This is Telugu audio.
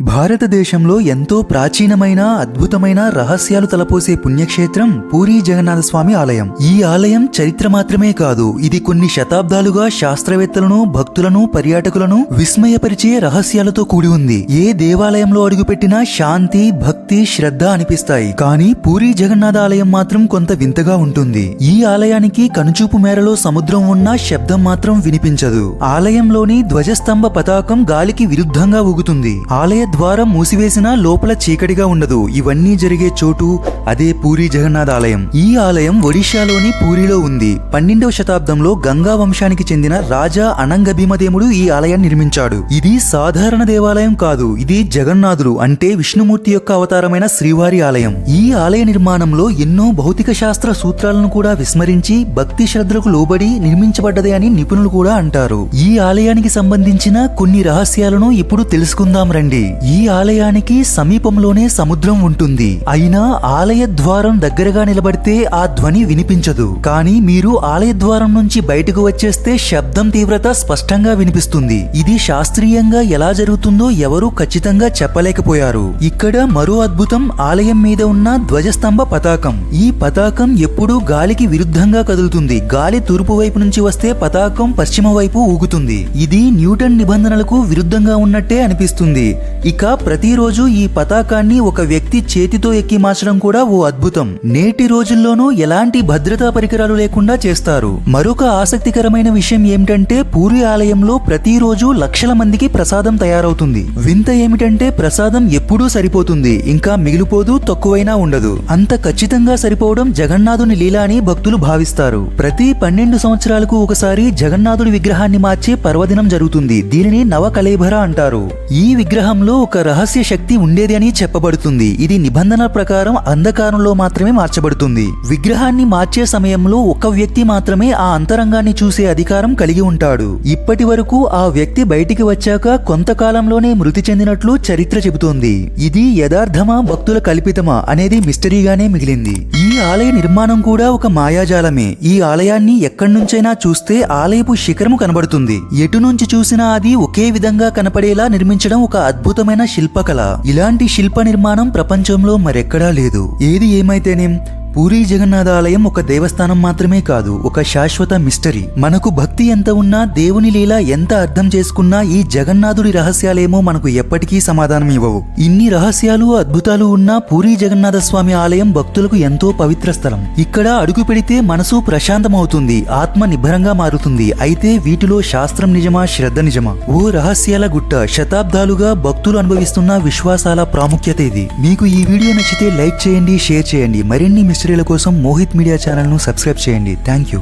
భారతదేశంలో ఎంతో ప్రాచీనమైన అద్భుతమైన రహస్యాలు తలపోసే పుణ్యక్షేత్రం పూరీ జగన్నాథ స్వామి ఆలయం. ఈ ఆలయం చరిత్ర మాత్రమే కాదు ఇది కొన్ని శతాబ్దాలుగా శాస్త్రవేత్తలను భక్తులను పర్యాటకులను విస్మయపరిచే రహస్యాలతో కూడి ఉంది. ఏ దేవాలయంలో అడుగుపెట్టినా శాంతి భక్తి శ్రద్ధ అనిపిస్తాయి. కానీ పూరీ జగన్నాథ ఆలయం మాత్రం కొంత వింతగా ఉంటుంది. ఈ ఆలయానికి కనుచూపు మేరలో సముద్రం ఉన్నా శబ్దం మాత్రం వినిపించదు. ఆలయంలోని ధ్వజస్తంభ పతాకం గాలికి విరుద్ధంగా ఊగుతుంది. ఆలయ ద్వారం మూసివేసినా లోపల చీకటిగా ఉండదు. ఇవన్నీ జరిగే చోటు అదే పూరి జగన్నాథ్ ఆలయం. ఈ ఆలయం ఒడిశాలోని పూరిలో ఉంది. పన్నెండవ శతాబ్దంలో గంగా వంశానికి చెందిన రాజా అనంగభీమదేముడు ఈ ఆలయాన్ని నిర్మించాడు. ఇది సాధారణ దేవాలయం కాదు. ఇది జగన్నాథుడు అంటే విష్ణుమూర్తి యొక్క అవతారమైన శ్రీవారి ఆలయం. ఈ ఆలయ నిర్మాణంలో ఎన్నో భౌతిక శాస్త్ర సూత్రాలను కూడా విస్మరించి భక్తి శ్రద్ధలకు లోబడి నిర్మించబడ్డదే అని నిపుణులు కూడా అంటారు. ఈ ఆలయానికి సంబంధించిన కొన్ని రహస్యాలను ఇప్పుడు తెలుసుకుందాం రండి. ఈ ఆలయానికి సమీపంలోనే సముద్రం ఉంటుంది. అయినా ఆలయ ద్వారం దగ్గరగా నిలబడితే ఆ ధ్వని వినిపించదు. కానీ మీరు ఆలయ ద్వారం నుంచి బయటకు వచ్చేస్తే శబ్దం తీవ్రత స్పష్టంగా వినిపిస్తుంది. ఇది శాస్త్రీయంగా ఎలా జరుగుతుందో ఎవరూ ఖచ్చితంగా చెప్పలేకపోయారు. ఇక్కడ మరో అద్భుతం ఆలయం మీద ఉన్న ధ్వజస్తంభ పతాకం. ఈ పతాకం ఎప్పుడూ గాలికి విరుద్ధంగా కదులుతుంది. గాలి తూర్పు వైపు నుంచి వస్తే పతాకం పశ్చిమ వైపు ఊగుతుంది. ఇది న్యూటన్ నిబంధనలకు విరుద్ధంగా ఉన్నట్టే అనిపిస్తుంది. ఇక ప్రతిరోజు ఈ పతాకాన్ని ఒక వ్యక్తి చేతితో ఎక్కి మార్చడం కూడా ఓ అద్భుతం. నేటి రోజుల్లోనూ ఎలాంటి భద్రతా పరికరాలు లేకుండా చేస్తారు. మరొక ఆసక్తికరమైన విషయం ఏమిటంటే పూరి ఆలయంలో ప్రతిరోజు లక్షల మందికి ప్రసాదం తయారవుతుంది. వింత ఏమిటంటే ప్రసాదం ఎప్పుడూ సరిపోతుంది. ఇంకా మిగిలిపోదు తక్కువైనా ఉండదు. అంత ఖచ్చితంగా సరిపోవడం జగన్నాథుని లీల అని భక్తులు భావిస్తారు. ప్రతి పన్నెండు సంవత్సరాలకు ఒకసారి జగన్నాథుడి విగ్రహాన్ని మార్చే పర్వదినం జరుగుతుంది. దీనిని నవకలేభర అంటారు. ఈ విగ్రహంలో ఒక రహస్య శక్తి ఉండేది అని చెప్పబడుతుంది. ఇది నిబంధనల ప్రకారం అంధకారంలో మాత్రమే మార్చబడుతుంది. విగ్రహాన్ని మార్చే సమయంలో ఒక వ్యక్తి మాత్రమే ఆ అంతరంగాన్ని చూసే అధికారం కలిగి ఉంటాడు. ఇప్పటి వరకు ఆ వ్యక్తి బయటికి వచ్చాక కొంతకాలంలోనే మృతి చెందినట్లు చరిత్ర చెబుతోంది. ఇది యథార్థమా భక్తుల కల్పితమా అనేది మిస్టరీగానే మిగిలింది. ఈ ఆలయ నిర్మాణం కూడా ఒక మాయాజాలమే. ఈ ఆలయాన్ని ఎక్కడి నుంచైనా చూస్తే ఆలయపు శిఖరము కనబడుతుంది. ఎటు నుంచి చూసినా అది ఒకే విధంగా కనపడేలా నిర్మించడం ఒక అద్భుతమైన శిల్పకళ. ఇలాంటి శిల్ప నిర్మాణం ప్రపంచంలో మరెక్కడా లేదు. ఏది ఏమైతేనేం పూరీ జగన్నాథ ఆలయం ఒక దేవస్థానం మాత్రమే కాదు ఒక శాశ్వత మిస్టరీ. మనకు భక్తి ఎంత ఉన్నా దేవుని లీల ఎంత అర్థం చేసుకున్నా ఈ జగన్నాథుడి రహస్యాలేమో మనకు ఎప్పటికీ సమాధానం ఇవ్వవు. ఇన్ని రహస్యాలు అద్భుతాలు ఉన్న పూరీ జగన్నాథ స్వామి ఆలయం భక్తులకు ఎంతో పవిత్ర స్థలం. ఇక్కడ అడుగు పెడితే మనసు ప్రశాంతమవుతుంది ఆత్మ నిబ్బరంగా మారుతుంది. అయితే వీటిలో శాస్త్రం నిజమా శ్రద్ధ నిజమా? ఓ రహస్యాల గుట్ట శతాబ్దాలుగా భక్తులు అనుభవిస్తున్న విశ్వాసాల ప్రాముఖ్యత ఇది. మీకు ఈ వీడియో నచ్చితే లైక్ చేయండి షేర్ చేయండి. మరిన్ని మిస్టరీల కోసం మోహిత్ మీడియా ఛానల్ను సబ్స్క్రైబ్ చేయండి. Thank you